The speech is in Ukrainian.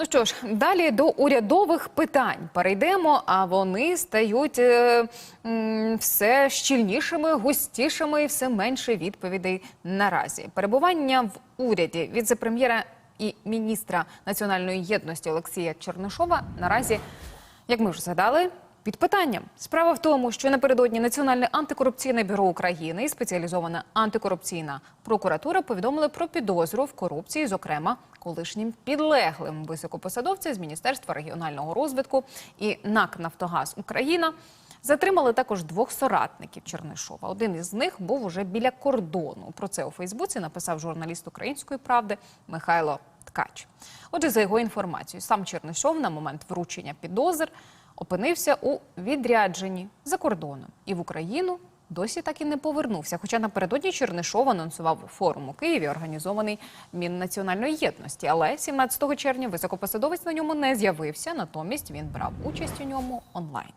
Ну що ж, далі до урядових питань перейдемо, а вони стають е, все щільнішими, густішими і все менше відповідей наразі. Перебування в уряді віце-прем'єра і міністра національної єдності Олексія Чернишова наразі, як ми вже згадали. Під питанням справа в тому, що напередодні Національне антикорупційне бюро України і спеціалізована антикорупційна прокуратура повідомили про підозру в корупції, зокрема колишнім підлеглим високопосадовця з Міністерства регіонального розвитку і НАК Нафтогаз Україна. Затримали також двох соратників Чернишова. Один із них був уже біля кордону. Про це у Фейсбуці написав журналіст Української правди Михайло Ткач. Отже, за його інформацією, сам Чернишов на момент вручення підозр опинився у відрядженні за кордоном і в Україну досі так і не повернувся. Хоча напередодні Чернишов анонсував форум у Києві, організований Міннаціональної єдності. Але 17 червня високопосадовець на ньому не з'явився. Натомість він брав участь у ньому онлайн.